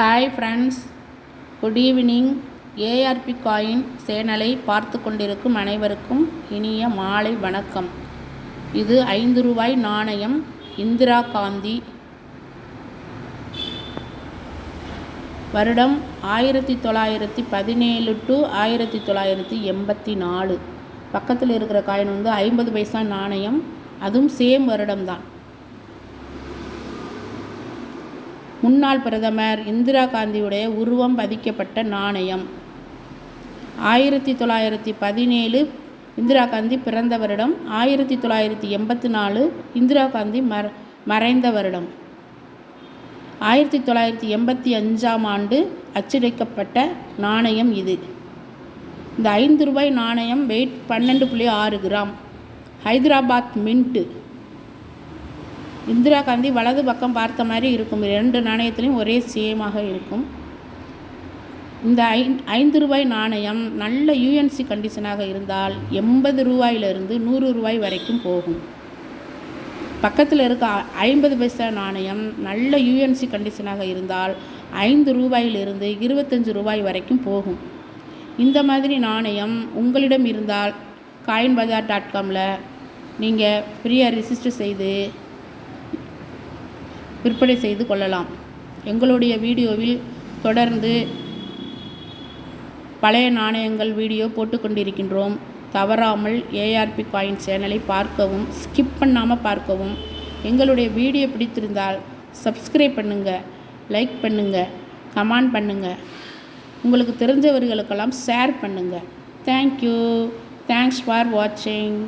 Hi friends good evening ARB coin சேனலை பார்த்து கொண்டிருக்கும் அனைவருக்கும் இனிய மாலை வணக்கம். இது ஐந்து ரூபாய் நாணயம் இந்திரா காந்தி. வருடம் ஆயிரத்தி தொள்ளாயிரத்தி பதினேழு டு ஆயிரத்தி தொள்ளாயிரத்தி எண்பத்தி நாலு. பக்கத்தில் இருக்கிற காயின் வந்து ஐம்பது பைசா நாணயம் அதுவும் சேம் வருடம்தான் முன்னாள் பிரதமர் இந்திரா காந்தியுடைய உருவம் பதிக்கப்பட்ட நாணயம். ஆயிரத்தி தொள்ளாயிரத்தி பதினேழு இந்திரா காந்தி பிறந்த வருடம் ஆயிரத்தி தொள்ளாயிரத்தி எண்பத்தி நாலு இந்திரா காந்தி மற மறைந்த வருடம். ஆயிரத்தி தொள்ளாயிரத்தி எண்பத்தி அஞ்சாம் ஆண்டு அச்சடிக்கப்பட்ட நாணயம் இது. இந்த ஐந்து ரூபாய் நாணயம் வெயிட் பன்னெண்டு புள்ளி ஆறு கிராம். ஹைதராபாத் மின்ட்டு இந்திரா காந்தி வலது பக்கம் பார்த்த மாதிரி இருக்கும். ரெண்டு நாணயத்திலையும் ஒரே சேமாக இருக்கும். இந்த ஐ ஐந்து ரூபாய் நாணயம் நல்ல யூஎன்சி கண்டிஷனாக இருந்தால் எண்பது ரூபாயிலிருந்து நூறு ரூபாய் வரைக்கும் போகும். பக்கத்தில் இருக்க ஐம்பது பைசா நாணயம் நல்ல யூஎன்சி கண்டிஷனாக இருந்தால் ஐந்து ரூபாயிலிருந்து இருபத்தஞ்சு ரூபாய் வரைக்கும் போகும். இந்த மாதிரி நாணயம் உங்களிடம் இருந்தால் காயின் பஜார் டாட் காமில் நீங்கள் ஃப்ரீயாக ரிஜிஸ்டர் செய்து விற்பனை செய்து கொள்ளலாம். எங்களுடைய வீடியோவில் தொடர்ந்து பழைய நாணயங்கள் வீடியோ போட்டுக்கொண்டிருக்கின்றோம் தவறாமல் ஏஆர்பி காயின் சேனலை பார்க்கவும் ஸ்கிப் பண்ணாமல் பார்க்கவும். எங்களுடைய வீடியோ பிடித்திருந்தால் சப்ஸ்கிரைப் பண்ணுங்கள் லைக் பண்ணுங்கள் கமெண்ட் பண்ணுங்கள் உங்களுக்கு தெரிஞ்சவர்களுக்கெல்லாம் ஷேர் பண்ணுங்கள் தேங்க்யூ தேங்க்ஸ் ஃபார் வாட்சிங்